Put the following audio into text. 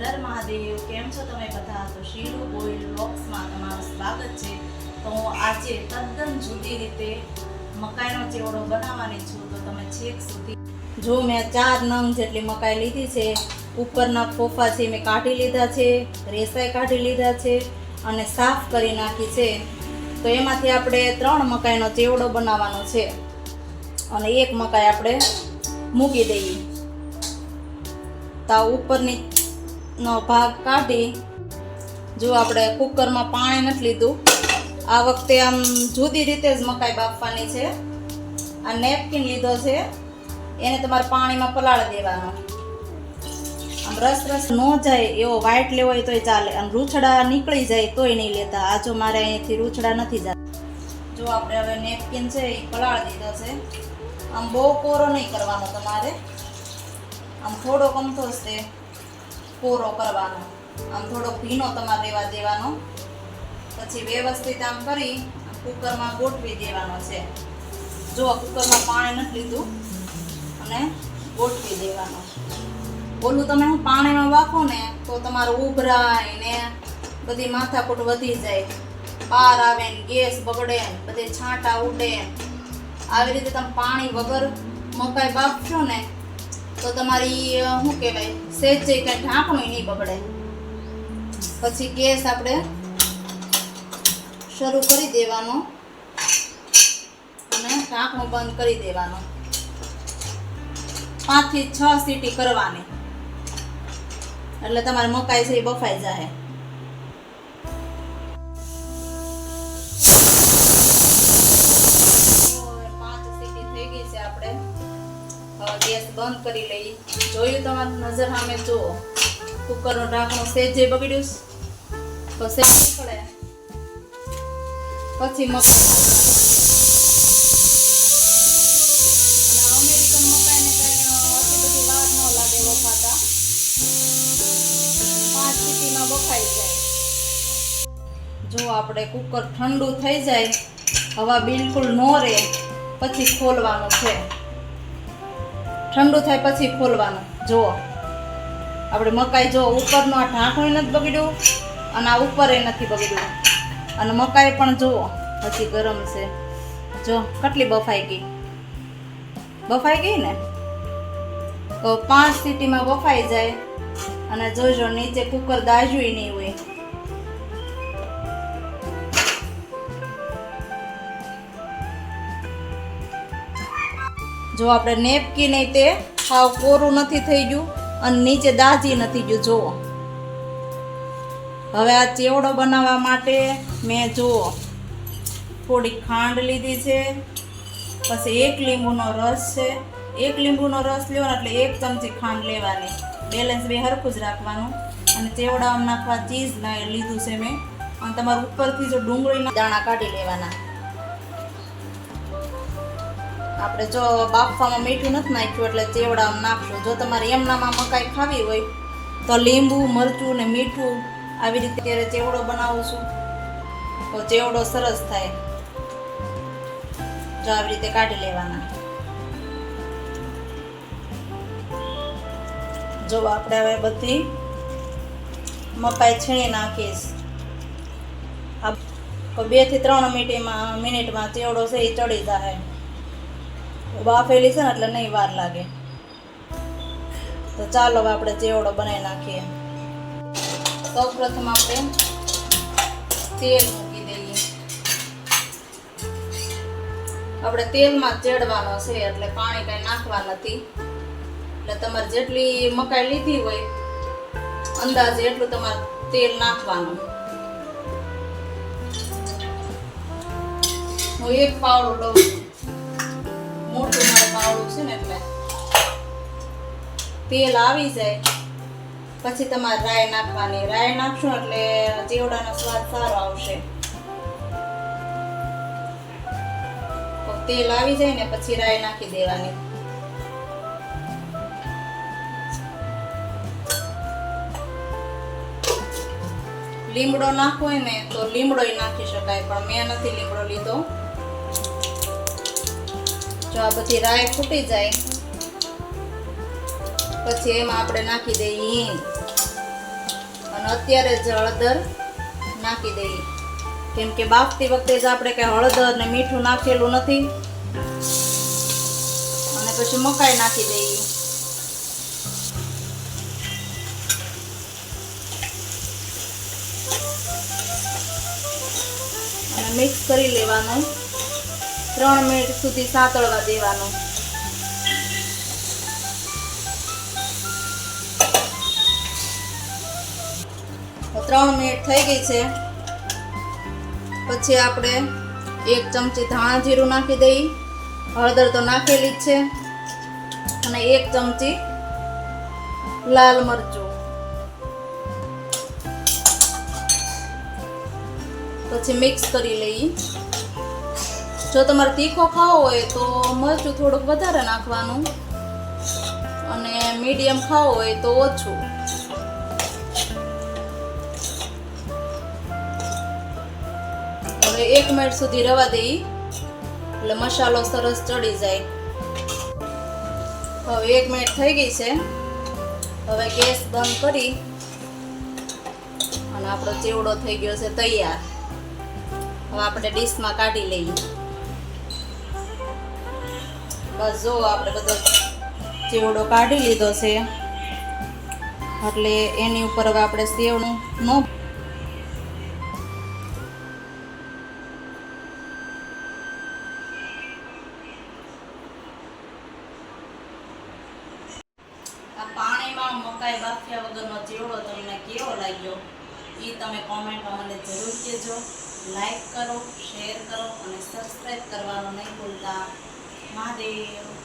હર મહાદેવ, કેમ છો તમે બધા? તો શીરો બોઇલ બોક્સમાં તમારું સ્વાગત છે. તો હું આજે તદ્દન જુદી રીતે મકાઈનો ચેવડો બનાવવાની છું. તો તમે છેક સુધી જો મેં ચાર નંગ જેટલી મકાઈ લીધી છે. ઉપરના ફોફા છે મેં કાઢી લીધા છે, રેસાઈ કાઢી લીધા છે અને સાફ કરી નાખી છે. તો એમાંથી આપણે ત્રણ મકાઈનો ચેવડો બનાવવાનો છે. અને એક મકાઈ આપણે મૂકી દઈએ. તા ઉપરની નો ભાગ કાઢી, જો આપણે કુકરમાં પાણી નથી લીધું, આ વખતે આમ જુદી રીતે જ મકાઈ બાફવાની છે. આ નેપકિન લીધો છે. એને તમારે પાણીમાં પલાળી દેવાનો. આમ રસ રસ ન જાય એવો વ્હાઈટ લેવો હોય તોય ચાલે. અને રૂછડા નીકળી જાય તોય નહીં લેતા. આ જો મારે અહીંયાથી રૂછડા નથી જતા. જો આપણે હવે નેપકિન છે એ પલાળી દીધો છે. આમ બહુ કોરો નહીં કરવાનો તમારે. આમ થોડો કમથો છે. કોરો કરવાનો આમ થોડો ભીનો તમારે રહેવા દેવાનો. પછી વ્યવસ્થિત આમ કરી કુકરમાં ગોઠવી દેવાનો છે. જો કુકરમાં પાણી નથી લીધું, અને ગોઠવી દેવાનો ઓલું તમે હું પાણીમાં વાપો ને, તો તમારું ઉભરાય ને બધી માથાકૂટ વધી જાય. બહાર આવે ને ગેસ બગડે ને, બધે છાંટા ઉડે આવી રીતે તમે પાણી વગર મકાઈ બાફશો ને તો તમારી શું કહેવાય, સેજ જઈ કાંઈ ઢાંકણું નહીં બગડે પછી ગેસ આપણે શરૂ કરી દેવાનો અને ઢાંકણું બંધ કરી દેવાનો. પાંચથી છ સીટી કરવાની. એટલે તમારે મકાઈ છે એ બફાઈ જાય. બંધ કરી લઈ. જોયું તમારી નજર સામે જુઓ. કુકરનો ઢાંકણો સેજ જે બગડ્યું. તો સેજ નીકળે પછી મકાઈ. જો આપણે કુકર ઠંડુ થઈ જાય. હવા બિલકુલ ન રહે. પછી ખોલવાનું છે. ઠંડુ થાય પછી ખોલવાનું. જુઓ. આપણે મકાઈ જો ઉપરનું આ ઢાંકણું નથી બગડ્યું અને આ ઉપર નથી બગડ્યું. અને મકાઈ પણ જુઓ, હજી ગરમ છે. જો, કેટલી બફાઈ ગઈ. બફાઈ ગઈ ને? તો પાંચ સીટીમાં બફાઈ જાય અને જોજો, નીચે કુકર દાજ્યું નહીં હોય. જો આપણે નેપકીન નહીં તે સાવ કોરું નથી થઈ ગયું અને નીચે દાજી નથી ગયું, જુઓ. હવે આ ચેવડો બનાવવા માટે મેં, જુઓ થોડી ખાંડ લીધી છે. પછી એક લીંબુનો રસ છે. એક લીંબુનો રસ લેવાનો એટલે એક ચમચી ખાંડ લેવાની. બેલેન્સ બે હરખું જ રાખવાનું. અને ચેવડામાં નાખવા ચીઝ લીધું છે મેં. અને તમારે ઉપરથી જો ડુંગળીના દાણા કાઢી લેવાના. આપણે જો બાફવામાં મીઠું નથી નાખ્યું એટલે ચેવડામાં નાખશું. જો તમારે એમનામાં મકાઈ ખાવી હોય તો લીંબુ, મરચું ને મીઠું આવી રીતે ત્યારે ચેવડો બનાવું છું. તો ચેવડો સરસ થાય. જો આવી રીતે કાઢી લેવાના. જો આપણે હવે બધી મકાઈ છીણી નાખીશ. બેથી ત્રણ મિનિટમાં મિનિટમાં ચેવડો છે એ ચડી જાય. બાફેલી છે ને એટલે નહીં વાર લાગે. તો ચાલો આપણે ચેવડો બનાવી નાખીએ. સૌ પ્રથમ આપણે તેલ મૂકી દઈએ. આપણે તેલમાં ચેડવાનો છે એટલે પાણી કાંઈ નાખવા નથી. એટલે તમારે જેટલી મકાઈ લીધી હોય, અંદાજે એટલું તમારે તેલ નાખવાનું. હું એક પાવડો લઉં પાવડું છે ને એટલે તેલ આવી જાય. પછી તમારે રાઈ નાખવાની. રાય નાખશો એટલે ચેવડાનો સ્વાદ સારો આવશે. તેલ આવી જાય ને પછી રાઈ નાખી દેવાની. લીમડો નાખવો હોય ને તો લીમડો નાખી શકાય, પણ મેં નથી લીમડો લીધો. જો આ બધી રાઈ ફૂટી જાય, પછી એમાં આપણે નાખી દઈએ હિંગ. અત્યારે જ હળદર નાખી દઈએ. કેમ કે બાફતી વખતે જ આપણે કંઈ હળદર ને મીઠું નાખેલું નથી. અને પછી મકાઈ નાખી દઈએ. અને મિક્સ કરી લેવાનું. ત્રણ મિનિટ સુધી સાતળવા દેવાનું. ત્રણ મિનિટ થઈ ગઈ છે. પછી આપણે એક ચમચી ધાણા જીરું નાખી દઈ. હળદર તો નાખેલી જ છે. અને એક ચમચી લાલ મરચું. પછી મિક્સ કરી લઈએ. જો તમારે તીખો ખાવો હોય તો મરચું થોડુંક વધારે નાખવાનું અને મીડિયમ ખાવો હોય તો ઓછું. હવે એક મિનિટ સુધી રવા દઈ. એટલે મસાલો સરસ ચડી જાય. હવે એક મિનિટ થઈ ગઈ છે. હવે ગેસ બંધ કરી અને આપણો ચેવડો થઈ ગયો છે તૈયાર. હવે આપણે ડીશમાં કાઢી લઈએ. બસ જો આપણે બધો ચેવડો કાઢી લીધો છે. એટલે એની ઉપર હવે આપણે સેવનું ન પાણીમાં મકાઈ બાફ્યા કેવો લાગ્યો? એ તમે કોમેન્ટમાં મને જરૂર કહેજો. લાઈક કરો, શેર કરો અને સબસ્ક્રાઈબ કરવાનું નહીં ભૂલતા. મહાદેવ